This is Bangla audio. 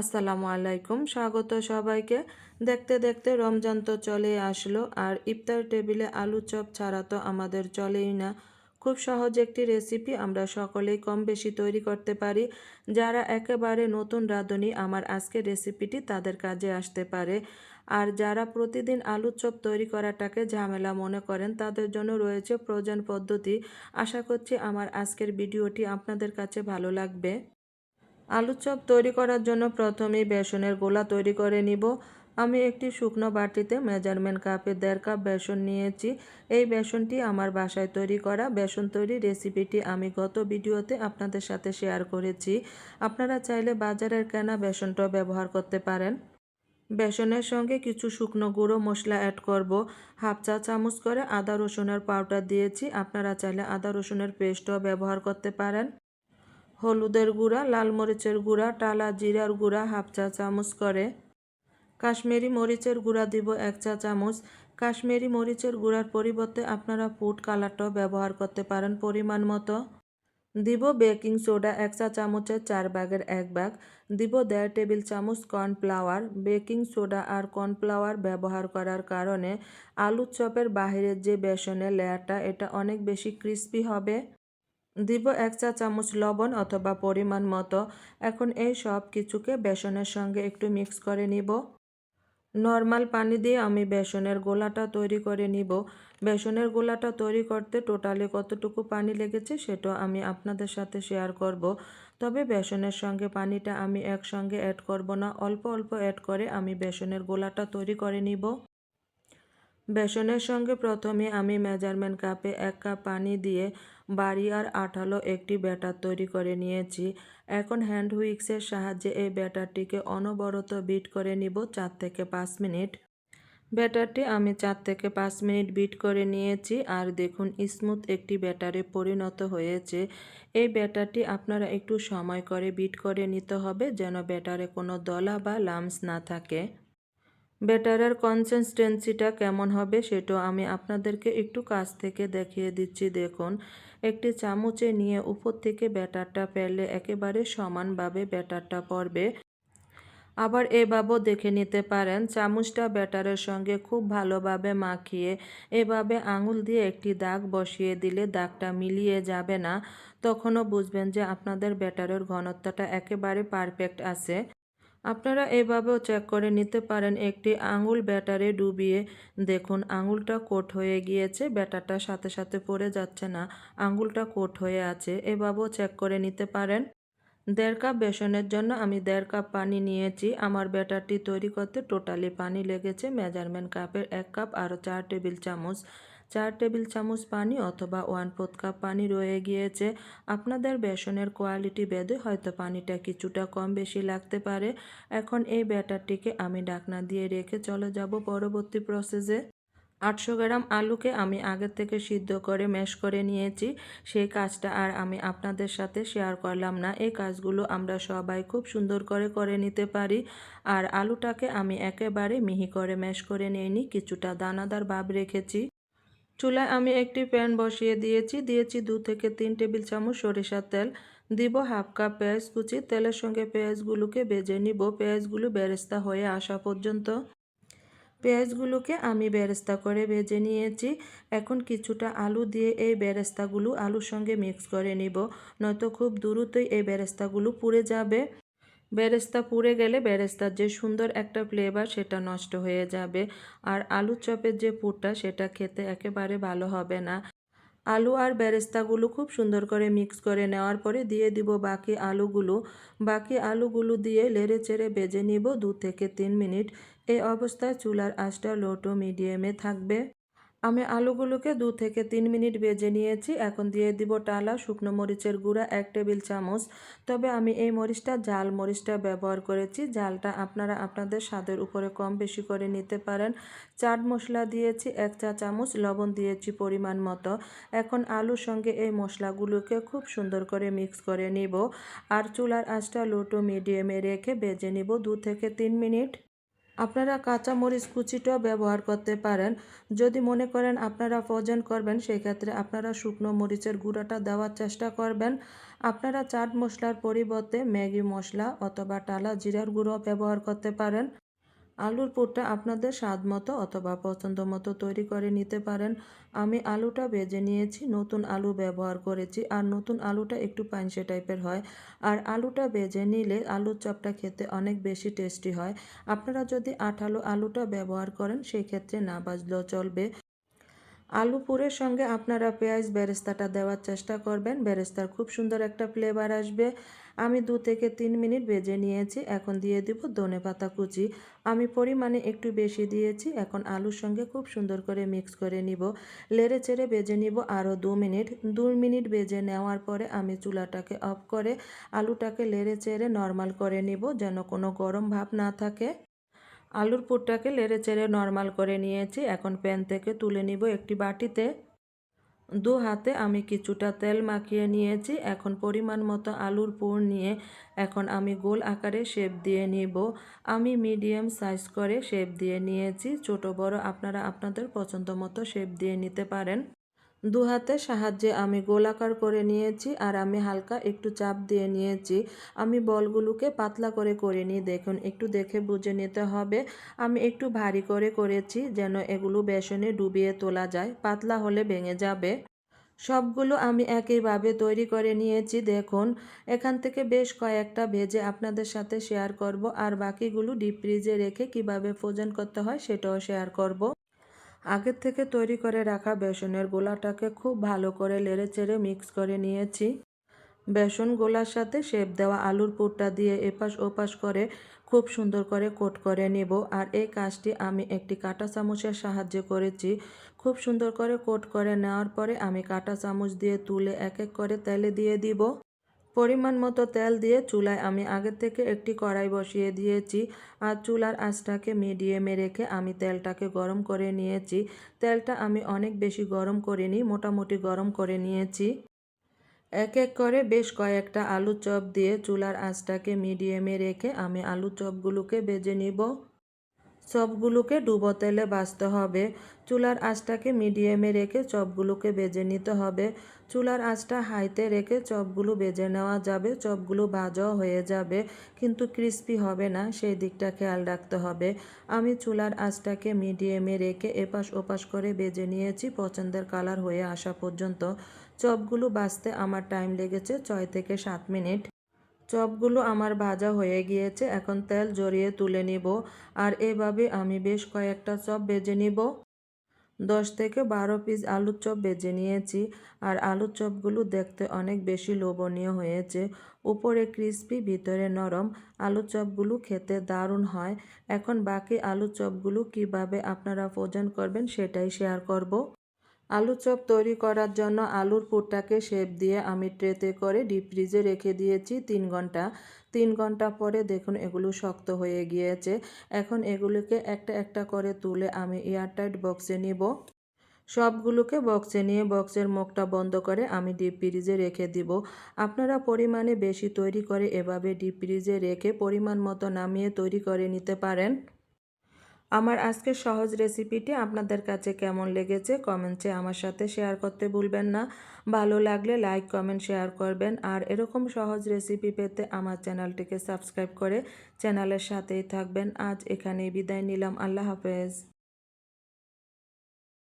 আসসালামু আলাইকুম। স্বাগত সবাইকে। দেখতে দেখতে রমজান তো চলে আসলো, আর ইফতার টেবিলে আলু চপ ছাড়া তো আমাদের চলেই না। খুব সহজ একটি রেসিপি, আমরা সকলেই কম বেশি তৈরি করতে পারি। যারা একেবারে নতুন রাঁধুনি, আমার আজকের রেসিপিটি তাদের কাজে আসতে পারে। আর যারা প্রতিদিন আলু চপ তৈরি করাটাকে ঝামেলা মনে করেন, তাদের জন্য রয়েছে প্রয়োজন পদ্ধতি। আশা করছি আমার আজকের ভিডিওটি আপনাদের কাছে ভালো লাগবে। আলুর চপ তৈরি করার জন্য প্রথমেই বেসনের গোলা তৈরি করে নিব। আমি একটি শুকনো বাটিতে মেজারমেন্ট কাপে দেড় কাপ বেসন নিয়েছি। এই বেসনটি আমার বাসায় তৈরি করা বেসন তৈরি রেসিপিটি আমি গত ভিডিওতে আপনাদের সাথে শেয়ার করেছি। আপনারা চাইলে বাজারের কেনা বেসনটাও ব্যবহার করতে পারেন। বেসনের সঙ্গে কিছু শুকনো গুঁড়ো মশলা অ্যাড করব। হাফ চা চামচ করে আদা রসুনের পাউডার দিয়েছি। আপনারা চাইলে আদা রসুনের পেস্টও ব্যবহার করতে পারেন। হলুদের গুঁড়া, লাল মরিচের গুঁড়া, টালা জিরার গুঁড়া হাফ চা চামচ করে। কাশ্মীরি মরিচের গুঁড়া দিব এক চা চামচ। কাশ্মীরি মরিচের গুঁড়ার পরিবর্তে আপনারা ফুড কালারটাও ব্যবহার করতে পারেন পরিমাণ মতো। দিব বেকিং সোডা এক চা চামচের চার ভাগের এক ভাগ। দিব দেড় টেবিল চামচ কর্নফ্লাওয়ার। বেকিং সোডা আর কর্নফ্লাওয়ার ব্যবহার করার কারণে আলুর চপের বাহিরের যে বেসনের লেয়ারটা, এটা অনেক বেশি ক্রিস্পি হবে। দিব এক চা চামচ লবণ অথবা পরিমাণ মতো। এখন এই সব কিছুকে বেসনের সঙ্গে একটু মিক্স করে নিব। নর্মাল পানি দিয়ে আমি বেসনের গোলাটা তৈরি করে নিব। বেসনের গোলাটা তৈরি করতে টোটালি কতটুকু পানি লেগেছে সেটা আমি আপনাদের সাথে শেয়ার করব। তবে বেসনের সঙ্গে পানিটা আমি একসঙ্গে অ্যাড করব না। অল্প অল্প অ্যাড করে আমি বেসনের গোলাটা তৈরি করে নিব। বেসনের সঙ্গে প্রথমে আমি মেজারমেন্ট কাপে এক কাপ পানি দিয়ে বাড়ি আর আঠালো একটি ব্যাটার তৈরি করে নিয়েছি। এখন হ্যান্ড হুইক্সের সাহায্যে এই ব্যাটারটিকে অনবরত বিট করে নিব চার থেকে পাঁচ মিনিট। ব্যাটারটি আমি চার থেকে পাঁচ মিনিট বিট করে নিয়েছি আর দেখুন স্মুথ একটি ব্যাটারে পরিণত হয়েছে। এই ব্যাটারটি আপনারা একটু সময় করে বিট করে নিতে হবে যেন ব্যাটারে কোনো দলা বা লামস না থাকে। ব্যাটারের কনসিস্টেন্সিটা কেমন হবে সেটাও আমি আপনাদেরকে একটু কাছ থেকে দেখিয়ে দিচ্ছি। দেখুন, একটি চামচে নিয়ে উপর থেকে ব্যাটারটা ফেললে একেবারে সমানভাবে ব্যাটারটা পড়বে। আবার এভাবেও দেখে নিতে পারেন, চামচটা ব্যাটারের সঙ্গে খুব ভালোভাবে মাখিয়ে এভাবে আঙুল দিয়ে একটি দাগ বসিয়ে দিলে দাগটা মিলিয়ে যাবে না। তখনও বুঝবেন যে আপনাদের ব্যাটারের ঘনত্বটা একেবারে পারফেক্ট আছে। আপনারা এভাবেও চেক করে নিতে পারেন, একটি আঙুল ব্যাটারে ডুবিয়ে দেখুন, আঙুলটা কোট হয়ে গিয়েছে, ব্যাটারটা সাথে সাথে পড়ে যাচ্ছে না, আঙুলটা কোট হয়ে আছে, এভাবেও চেক করে নিতে পারেন। দেড় কাপ বেসনের জন্য আমি দেড় কাপ পানি নিয়েছি, আমার ব্যাটারটি তৈরি করতে টোটালি পানি লেগেছে মেজারমেন্ট কাপের এক কাপ আরও চার টেবিল চামচ চার টেবিল চামচ পানি অথবা ওয়ান ফোর্থ কাপ পানি রয়ে গিয়েছে। আপনাদের বেসনের কোয়ালিটি বেঁধে হয়তো পানিটা কিছুটা কম বেশি লাগতে পারে। এখন এই ব্যাটারটিকে আমি ডাকনা দিয়ে রেখে চলে যাব পরবর্তী প্রসেসে। আটশো গ্রাম আলুকে আমি আগের থেকে সিদ্ধ করে ম্যাশ করে নিয়েছি। সেই কাজটা আর আমি আপনাদের সাথে শেয়ার করলাম না। এই কাজগুলো আমরা সবাই খুব সুন্দর করে করে নিতে পারি। আর আলুটাকে আমি একেবারে মিহি করে ম্যাশ করে নিয়ে নিই কিছুটা দানাদার ভাব রেখেছি। চুলায় আমি একটি প্যান বসিয়ে দিয়েছি। দিয়েছি দু থেকে তিন টেবিল চামচ সরিষার তেল। দিব হাফ কাপ পেঁয়াজ কুচি। তেলের সঙ্গে পেঁয়াজগুলোকে বেজে নিব। পেঁয়াজগুলো বেরেস্তা হয়ে আসা পর্যন্ত। পেঁয়াজগুলোকে আমি বেরেস্তা করে ভেজে নিয়েছি। এখন কিছুটা আলু দিয়ে এই বেরেস্তাগুলো আলুর সঙ্গে মিক্স করে নিব। নয়তো খুব দ্রুতই এই বেরেস্তাগুলো পুড়ে যাবে। বেরেস্তা পুড়ে গেলে বেরেস্তার যে সুন্দর একটা ফ্লেভার সেটা নষ্ট হয়ে যাবে। আর আলু চপের যে পুরটা সেটা খেতে একেবারে ভালো হবে না। আলু আর বেরেস্তাগুলো খুব সুন্দর করে মিক্স করে নেওয়ার পরে দিয়ে দিব বাকি আলুগুলো। বাকি আলুগুলো দিয়ে লেড়ে চেড়ে বেজে নিব দু থেকে তিন মিনিট। এই অবস্থায় চুলার আঁচটা লো টু মিডিয়ামে থাকবে। আমি আলুগুলোকে দু থেকে তিন মিনিট বেজে নিয়েছি, এখন দিয়ে দিব টালা শুকনো মরিচের গুঁড়া, এক টেবিল চামচ। তবে আমি এই মরিচটা, জাল মরিচটা ব্যবহার করেছি। জালটা আপনারা আপনাদের স্বাদের উপরে কম বেশি করে নিতে পারেন। চাট মশলা দিয়েছি এক চা চামচ, লবণ দিয়েছি পরিমাণ মতো। এখন আলুর সঙ্গে এই মশলাগুলোকে খুব সুন্দর করে মিক্স করে নিব। আর চুলার আঁচটা লো টু মিডিয়ামে রেখে বেজে নিব দু থেকে তিন মিনিট। আপনারা কাঁচামরিচ কুচিটাও ব্যবহার করতে পারেন। যদি মনে করেন আপনারা ফজন করবেন, সেক্ষেত্রে আপনারা শুকনো মরিচের গুঁড়াটা দেওয়ার চেষ্টা করবেন। আপনারা চাট মশলার পরিবর্তে ম্যাগি মশলা অথবা টালা জিরার গুঁড়ো ব্যবহার করতে পারেন। আলুর পুরটা আপনাদের স্বাদ মতো অথবা পছন্দ মতো তৈরি করে নিতে পারেন। আমি আলুটা ভেজে নিয়েছি, নতুন আলু ব্যবহার করেছি আর নতুন আলুটা একটু পাইনসে টাইপের হয়। আর আলুটা ভেজে নিলে আলুর চপটা খেতে অনেক বেশি টেস্টি হয়। আপনারা যদি আঠালো আলুটা ব্যবহার করেন সেই ক্ষেত্রে না বাজলেও চলবে। আলু পুরের সঙ্গে আপনারা পেঁয়াজ বেরেস্তাটা দেওয়ার চেষ্টা করবেন। বেরেস্তার খুব সুন্দর একটা ফ্লেভার আসবে। আমি দু থেকে তিন মিনিট ভেজে নিয়েছি, এখন দিয়ে দিব ধনে পাতা কুচি। আমি পরিমাণে একটু বেশি দিয়েছি, এখন আলুর সঙ্গে খুব সুন্দর করে মিক্স করে নিব। লেড়ে চেড়ে ভেজে নিব আরও দু মিনিট। দু মিনিট ভেজে নেওয়ার পরে আমি চুলাটাকে অফ করে আলুটাকে লেড়ে চেড়ে নর্মাল করে নিব, যেন কোনো গরম ভাব না থাকে। আলুর পুরটাকে লেড়ে চেড়ে নর্মাল করে নিয়েছি, এখন প্যান থেকে তুলে নিব একটি বাটিতে। দু হাতে আমি কিছুটা তেল মাখিয়ে নিয়েছি। এখন পরিমাণ মতো আলুর পুর নিয়ে এখন আমি গোল আকারে শেপ দিয়ে নিব। আমি মিডিয়াম সাইজ করে শেপ দিয়ে নিয়েছি। ছোট বড় আপনারা আপনাদের পছন্দ মতো শেপ দিয়ে নিতে পারেন। দু হাতের সাহায্যে আমি গোলাকার করে নিয়েছি আর আমি হালকা একটু চাপ দিয়ে নিয়েছি। আমি বলগুলোকে পাতলা করে করে নিই দেখুন, একটু দেখে বুঝে নিতে হবে। আমি একটু ভারী করে করেছি যেন এগুলো বেসনে ডুবিয়ে তোলা যায়, পাতলা হলে ভেঙে যাবে। সবগুলো আমি একইভাবে তৈরি করে নিয়েছি, দেখুন, এখান থেকে বেশ কয়েকটা ভেজে আপনাদের সাথে শেয়ার করব আর বাকিগুলো ডিপ ফ্রিজে রেখে কীভাবে ফ্রোজেন করতে হয় সেটাও শেয়ার করব। আগের থেকে তৈরি করে রাখা বেসনের গোলাটাকে খুব ভালো করে লেড়ে চেড়ে মিক্স করে নিয়েছি। বেসন গোলার সাথে শেপ দেওয়া আলুর পুরটা দিয়ে এপাশ ওপাশ করে খুব সুন্দর করে কোট করে নেব। আর এই কাজটি আমি একটি কাঁটা চামচের সাহায্যে করেছি। খুব সুন্দর করে কোট করে নেওয়ার পরে আমি কাঁটা চামচ দিয়ে তুলে এক এক করে তেলে দিয়ে দিব। পরিমাণ মতো তেল দিয়ে চুলায় আমি আগের থেকে একটি কড়াই বসিয়ে দিয়েছি আর চুলার আঁচটাকে মিডিয়ামে রেখে আমি তেলটাকে গরম করে নিয়েছি। তেলটা আমি অনেক বেশি গরম করিনি, মোটামুটি গরম করে নিয়েছি। এক এক করে বেশ কয়েকটা আলু চপ দিয়ে চুলার আঁচটাকে মিডিয়ামে রেখে আমি আলু চপগুলোকে বেজে নিব। চপগুলোকে ডুবো তেলে বাছতে হবে। চুলার আঁচটাকে মিডিয়ামে রেখে চপগুলোকে বেজে নিতে হবে। চুলার আঁচটা হাইতে রেখে চপগুলো বেজে নেওয়া যাবে, চপগুলো ভাজাও হয়ে যাবে, কিন্তু ক্রিস্পি হবে না, সেই দিকটা খেয়াল রাখতে হবে। আমি চুলার আঁচটাকে মিডিয়ামে রেখে এপাশ ওপাশ করে বেজে নিয়েছি, পছন্দের কালার হয়ে আসা পর্যন্ত। চপগুলো বাছতে আমার টাইম লেগেছে ছয় থেকে সাত মিনিট। চপগুলো আমার ভাজা হয়ে গিয়েছে, এখন তেল জড়িয়ে তুলে নিব। আর এভাবে আমি বেশ কয়েকটা চপ বেজে নিব। দশ থেকে বারো পিস আলুর চপ বেজে নিয়েছি। আর আলুর চপগুলো দেখতে অনেক বেশি লোভনীয় হয়েছে। উপরে ক্রিস্পি, ভিতরে নরম। আলুর চপগুলো খেতে দারুণ হয়। এখন বাকি আলুর চপগুলো কীভাবে আপনারা ফোজন করবেন সেটাই শেয়ার করব। আলু চপ তৈরি করার জন্য আলুর পুরটাকে শেপ দিয়ে আমি ট্রেতে করে ডিপ ফ্রিজে রেখে দিয়েছি তিন ঘণ্টা। তিন ঘণ্টা পরে দেখুন এগুলো শক্ত হয়ে গিয়েছে। এখন এগুলোকে একটা একটা করে তুলে আমি এয়ারটাইট বক্সে নিব। সবগুলোকে বক্সে নিয়ে বক্সের মুখটা বন্ধ করে আমি ডিপ ফ্রিজে রেখে দিব। আপনারা পরিমাণে বেশি তৈরি করে এভাবে ডিপ ফ্রিজে রেখে পরিমাণ মতো নামিয়ে তৈরি করে নিতে পারেন। আমার আজকের সহজ রেসিপিটি আপনাদের কাছে কেমন লেগেছে কমেন্টে আমার সাথে শেয়ার করতে ভুলবেন না। ভালো লাগলে লাইক, কমেন্ট, শেয়ার করবেন। আর এরকম সহজ রেসিপি পেতে আমার চ্যানেলটিকে সাবস্ক্রাইব করে চ্যানেলের সাথেই থাকবেন। আজ এখানেই বিদায় নিলাম। আল্লাহ হাফেজ।